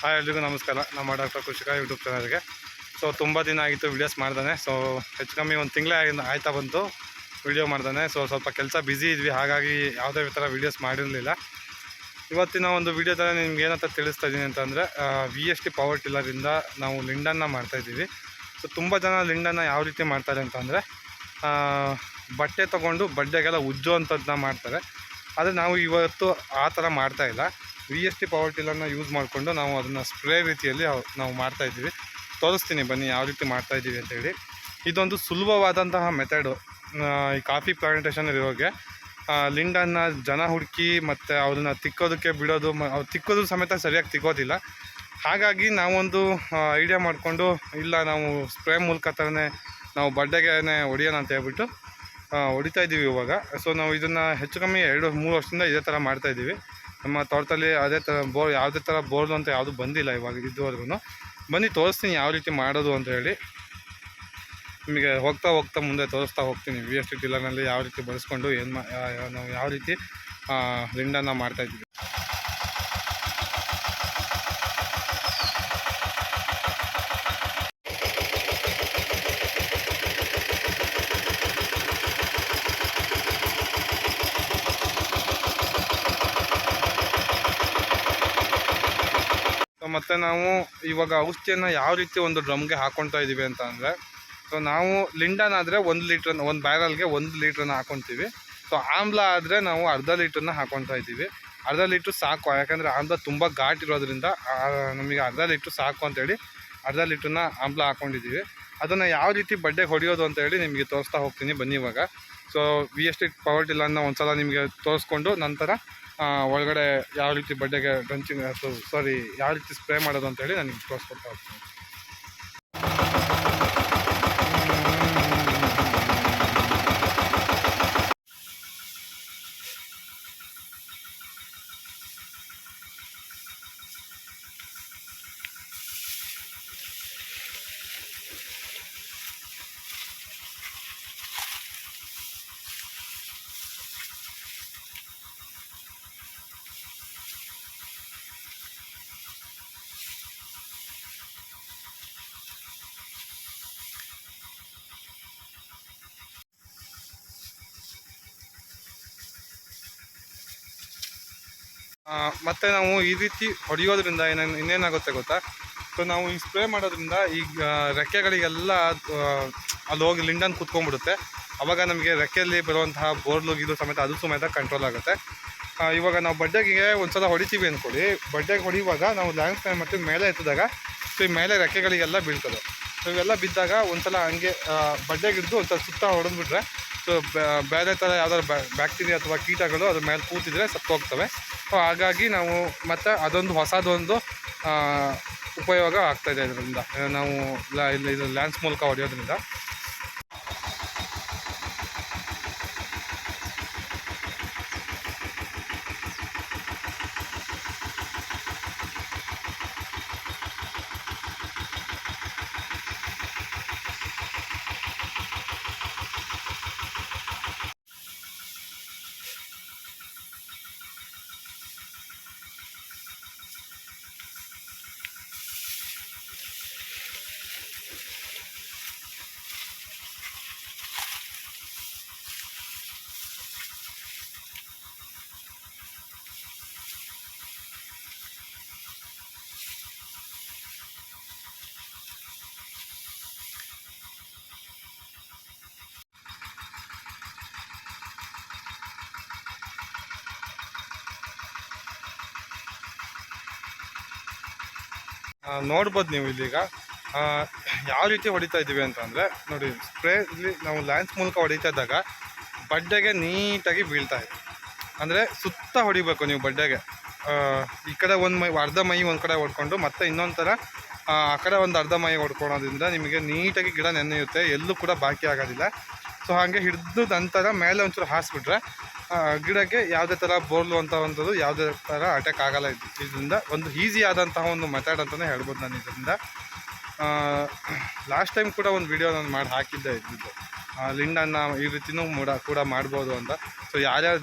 Hi ಎಲ್ರಿಗೂ ನಮಸ್ಕಾರ. ನಮ್ಮ ಡಾಕ್ಟರ್ ಕೃಷಿಕ ಯೂಟ್ಯೂಬ್ ಚಾನಲ್ಗೆ. ಸೊ ತುಂಬ ದಿನ ಆಗಿತ್ತು ವೀಡಿಯೋಸ್ ಮಾಡ್ದಾನೆ. ಸೊ ಹೆಚ್ಚು ಕಮ್ಮಿ ಒಂದು ತಿಂಗಳೇ ಆಯ್ತಾ ಬಂತು ವೀಡಿಯೋ ಮಾಡ್ದಾನೆ. ಸೊ ಸ್ವಲ್ಪ ಕೆಲಸ ಬ್ಯುಸಿ ಇದ್ವಿ. ಹಾಗಾಗಿ ಯಾವುದೇ ಥರ ವೀಡಿಯೋಸ್ ಮಾಡಿರಲಿಲ್ಲ. ಇವತ್ತಿನ ಒಂದು ವೀಡಿಯೋದಲ್ಲಿ ನಿಮ್ಗೆ ಏನಂತ ತಿಳಿಸ್ತಾ ಇದ್ದೀನಿ ಅಂತಂದರೆ ವಿ ಎಸ್ ಟಿ ಪವರ್ ಟಿಲ್ಲರಿಂದ ನಾವು ಲಿಂಡನ್ನು ಮಾಡ್ತಾಯಿದ್ದೀವಿ ಸೊ ತುಂಬ ಜನ ಲಿಂಡನ್ನು ಯಾವ ರೀತಿ ಮಾಡ್ತಾರೆ ಅಂತಂದರೆ ಬಟ್ಟೆ ತೊಗೊಂಡು ಬಡ್ಡೆಗೆಲ್ಲ ಉಜ್ಜೋ ಅಂಥದ್ದನ್ನ ಮಾಡ್ತಾರೆ. ಆದರೆ ನಾವು ಇವತ್ತು ಆ ಥರ ಮಾಡ್ತಾಯಿಲ್ಲ ವಿ ಎಸ್ ಟಿ ಪವರ್ ಟಿಲ್ಲರ್ನ ಯೂಸ್ ಮಾಡಿಕೊಂಡು ನಾವು ಅದನ್ನು ಸ್ಪ್ರೇ ರೀತಿಯಲ್ಲಿ ನಾವು ನಾವು ಮಾಡ್ತಾಯಿದ್ದೀವಿ ತೋರಿಸ್ತೀನಿ ಬನ್ನಿ ಯಾವ ರೀತಿ ಮಾಡ್ತಾಯಿದ್ದೀವಿ ಅಂತೇಳಿ ಇದೊಂದು ಸುಲಭವಾದಂತಹ ಮೆಥಡು ಈ ಕಾಫಿ ಪ್ಲಾಂಟೇಷನ್ ಇರೋಗೆ. ಲಿಂಡನ್ನು ಜನ ಹುಡುಕಿ ಮತ್ತು ಅವ್ರನ್ನ ತಿಕ್ಕೋದಕ್ಕೆ ಬಿಡೋದು, ಮ ಅವ್ರು ತಿಕ್ಕೋದು ಸಮೇತ ಸರಿಯಾಗಿ ತಿಕ್ಕೋದಿಲ್ಲ. ಹಾಗಾಗಿ ನಾವೊಂದು ಐಡಿಯಾ ಮಾಡಿಕೊಂಡು ಇಲ್ಲ ನಾವು ಸ್ಪ್ರೇ ಮೂಲಕ ಥರನೇ ನಾವು ಬಡ್ಡೆಗೆ ಹೊಡಿಯೋಣ ಅಂತ ಹೇಳ್ಬಿಟ್ಟು ಹೊಡಿತಾ ಇದ್ದೀವಿ ಇವಾಗ. ಸೊ ನಾವು ಇದನ್ನು ಹೆಚ್ಚು ಕಮ್ಮಿ ಎರಡು ಮೂರು ವರ್ಷದಿಂದ ಇದೇ ಥರ ಮಾಡ್ತಾ ಇದ್ದೀವಿ ನಮ್ಮ ತೋಟದಲ್ಲಿ ಅದೇ ಥರ ಬೋರ್, ಯಾವುದೇ ಥರ ಬೋರ್ದು ಅಂತ ಯಾವುದು ಬಂದಿಲ್ಲ ಇವಾಗ ಇದುವರೆಗೂ ಬನ್ನಿ ತೋರಿಸ್ತೀನಿ ಯಾವ ರೀತಿ ಮಾಡೋದು ಅಂತ ಹೇಳಿ. ನಿಮಗೆ ಹೋಗ್ತಾ ಹೋಗ್ತಾ ಮುಂದೆ ತೋರಿಸ್ತಾ ಹೋಗ್ತೀನಿ. ವಿ ಎಸ್ ಟಿ ಟಿಲ್ಲರ್ನಲ್ಲಿ ಯಾವ ರೀತಿ ಬಳಸ್ಕೊಂಡು ಏನು ಮಾ ನಾವು ಯಾವ ರೀತಿ ಲಿಂಡನ್ನು ಮಾಡ್ತಾಯಿದ್ದೀವಿ ಮತ್ತು ನಾವು ಇವಾಗ ಔಷಧಿಯನ್ನು ಯಾವ ರೀತಿ ಒಂದು ಡ್ರಮ್ಗೆ ಹಾಕ್ಕೊಳ್ತಾ ಇದ್ದೀವಿ ಅಂತ ಅಂದರೆ ಸೊ ನಾವು ಲಿಂಡನ್ ಆದರೆ ಒಂದು ಲೀಟ್ರನ್ನ ಒಂದು ಬ್ಯಾರಲ್ಗೆ ಒಂದು ಲೀಟ್ರನ್ನ ಹಾಕ್ಕೊತೀವಿ ಸೊ ಆಮ್ಲ ಆದರೆ ನಾವು ಅರ್ಧ ಲೀಟ್ರನ್ನ ಹಾಕ್ಕೊತಾ ಇದ್ದೀವಿ ಅರ್ಧ ಲೀಟ್ರ್ ಸಾಕು, ಯಾಕಂದರೆ ಆಮ್ಲ ತುಂಬ ಘಾಟ್ ಇರೋದ್ರಿಂದ ನಮಗೆ ಅರ್ಧ ಲೀಟ್ರ್ ಸಾಕು ಅಂತೇಳಿ ಅರ್ಧ ಲೀಟ್ರನ್ನ ಆಮ್ಲ ಹಾಕ್ಕೊಂಡಿದ್ದೀವಿ ಅದನ್ನು ಯಾವ ರೀತಿ ಬಡ್ಡೆ ಹೊಡೆಯೋದು ಅಂತ ಹೇಳಿ ನಿಮಗೆ ತೋರಿಸ್ತಾ ಹೋಗ್ತೀನಿ ಬನ್ನಿ ಇವಾಗ. So V S T power ಒಂದು ಸಲ ನಿಮಗೆ ತೋರಿಸ್ಕೊಂಡು ನಂತರ ಒಳಗಡೆ ಯಾವ ರೀತಿ ಬಡ್ಡೆಗೆ ಡ್ರಂಚಿಂಗ್ ಸಾರಿ ಯಾವ ರೀತಿ ಸ್ಪ್ರೇ ಮಾಡೋದು ಅಂತೇಳಿ ನನಗೆ ತೋರಿಸ್ಕೊಡ್ತಾ ಹೋಗ್ತೀನಿ. ಮತ್ತೆ ನಾವು ಈ ರೀತಿ ಹೊಡೆಯೋದ್ರಿಂದ ಏನೇನು ಇನ್ನೇನಾಗುತ್ತೆ ಗೊತ್ತಾ? ಸೊ ನಾವು ಈ ಸ್ಪ್ರೇ ಮಾಡೋದ್ರಿಂದ ಈಗ ರೆಕ್ಕೆಗಳಿಗೆಲ್ಲ ಅಲ್ಲಿ ಹೋಗಿ ಲಿಂಡನ್ ಕುತ್ಕೊಂಡ್ಬಿಡುತ್ತೆ. ಅವಾಗ ನಮಗೆ ರೆಕ್ಕೆಯಲ್ಲಿ ಬರುವಂತಹ ಬೋರ್ಲು ಇದು ಸಮೇತ ಅದು ಸಮೇತ ಕಂಟ್ರೋಲ್ ಆಗುತ್ತೆ. ಇವಾಗ ನಾವು ಬಡ್ಡೆಗೆ ಒಂದು ಸಲ ಹೊಡಿತೀವಿ ಅಂದ್ಕೊಳ್ಳಿ ಬಡ್ಡೆಗೆ ಹೊಡೆಯುವಾಗ ನಾವು ಲ್ಯಾಂಡ್ ಫ್ಯಾನ್ ಮತ್ತು ಮೇಲೆ ಎತ್ತಿದಾಗ ಸೊ ಈ ಮೇಲೆ ರೆಕ್ಕೆಗಳಿಗೆಲ್ಲ ಬೀಳ್ತದೆ. ಸೊ ಇವೆಲ್ಲ ಬಿದ್ದಾಗ ಒಂದು ಸಲ ಹಂಗೆ ಬಡ್ಡೆಗೆ ಒಂದು ಸಲ ಸುತ್ತ ಹೊಡೆದ್ಬಿಟ್ರೆ ಸೊ ಬೇರೆ ಥರ ಯಾವ್ದಾದ್ರು ಬ್ಯಾಕ್ಟೀರಿಯಾ ಅಥವಾ ಕೀಟಗಳು ಅದ್ರ ಮೇಲೆ ಕೂತಿದ್ರೆ ಸತ್ತು ಹೋಗ್ತವೆ ಸೊ ಹಾಗಾಗಿ ನಾವು ಮತ್ತು ಅದೊಂದು ಹೊಸದೊಂದು ಉಪಯೋಗ ಆಗ್ತಾಯಿದೆ ಇದರಿಂದ. ನಾವು ಲ್ಯಾನ್ಸ್ ಮೂಲಕ ಹೊಡೆಯೋದ್ರಿಂದ. ನೋಡ್ಬೋದು ನೀವು ಇಲ್ಲಿಗ ಯಾವ ರೀತಿ ಹೊಡಿತಾ ಇದ್ದೀವಿ ಅಂತಂದರೆ ನೋಡಿ ಸ್ಪ್ರೇ ಇಲ್ಲಿ ನಾವು ಲ್ಯಾನ್ಸ್ ಮೂಲಕ ಹೊಡಿತಾ ಇದ್ದಾಗ ಬಡ್ಡೆಗೆ ನೀಟಾಗಿ ಬೀಳ್ತಾ ಇದೆ. ಅಂದರೆ ಸುತ್ತ ಹೊಡಿಬೇಕು ನೀವು ಬಡ್ಡೆಗೆ. ಈ ಕಡೆ ಒಂದು ಮೈ, ಅರ್ಧ ಮೈ ಒಂದು ಕಡೆ ಹೊಡ್ಕೊಂಡು ಮತ್ತೆ ಇನ್ನೊಂದು ಥರ ಆ ಕಡೆ ಒಂದು ಅರ್ಧ ಮೈ ಹೊಡ್ಕೊಳೋದ್ರಿಂದ ನಿಮಗೆ ನೀಟಾಗಿ ಗಿಡ ನೆನೆಯುತ್ತೆ. ಎಲ್ಲೂ ಕೂಡ ಬಾಕಿ ಆಗೋದಿಲ್ಲ. ಸೊ ಹಾಗೆ ಹಿಡಿದು ನಂತರ ಮೇಲೆ ಒಂಚೂರು ಹಾಸ್ಬಿಟ್ರೆ ಗಿಡಕ್ಕೆ ಯಾವುದೇ ಥರ ಬೋರ್ಲು ಅಂತ ಯಾವುದೇ ಥರ ಅಟ್ಯಾಕ್ ಆಗಲ್ಲ ಇದು ಇದರಿಂದ. ಒಂದು ಈಸಿ ಆದಂತಹ ಒಂದು ಮೆಥಡ್ ಅಂತಲೇ ಹೇಳ್ಬೋದು ನಾನು ಇದರಿಂದ. ಲಾಸ್ಟ್ ಟೈಮ್ ಕೂಡ ಒಂದು ವಿಡಿಯೋ ನಾನು ಮಾಡಿ ಹಾಕಿದ್ದೆ ಇದ್ದಿದ್ದು. ಲಿಂಡನ್ನು ಈ ರೀತಿಯೂ ಮೂಡ ಕೂಡ ಮಾಡ್ಬೋದು ಅಂತ. ಸೊ ಯಾರ್ಯಾರು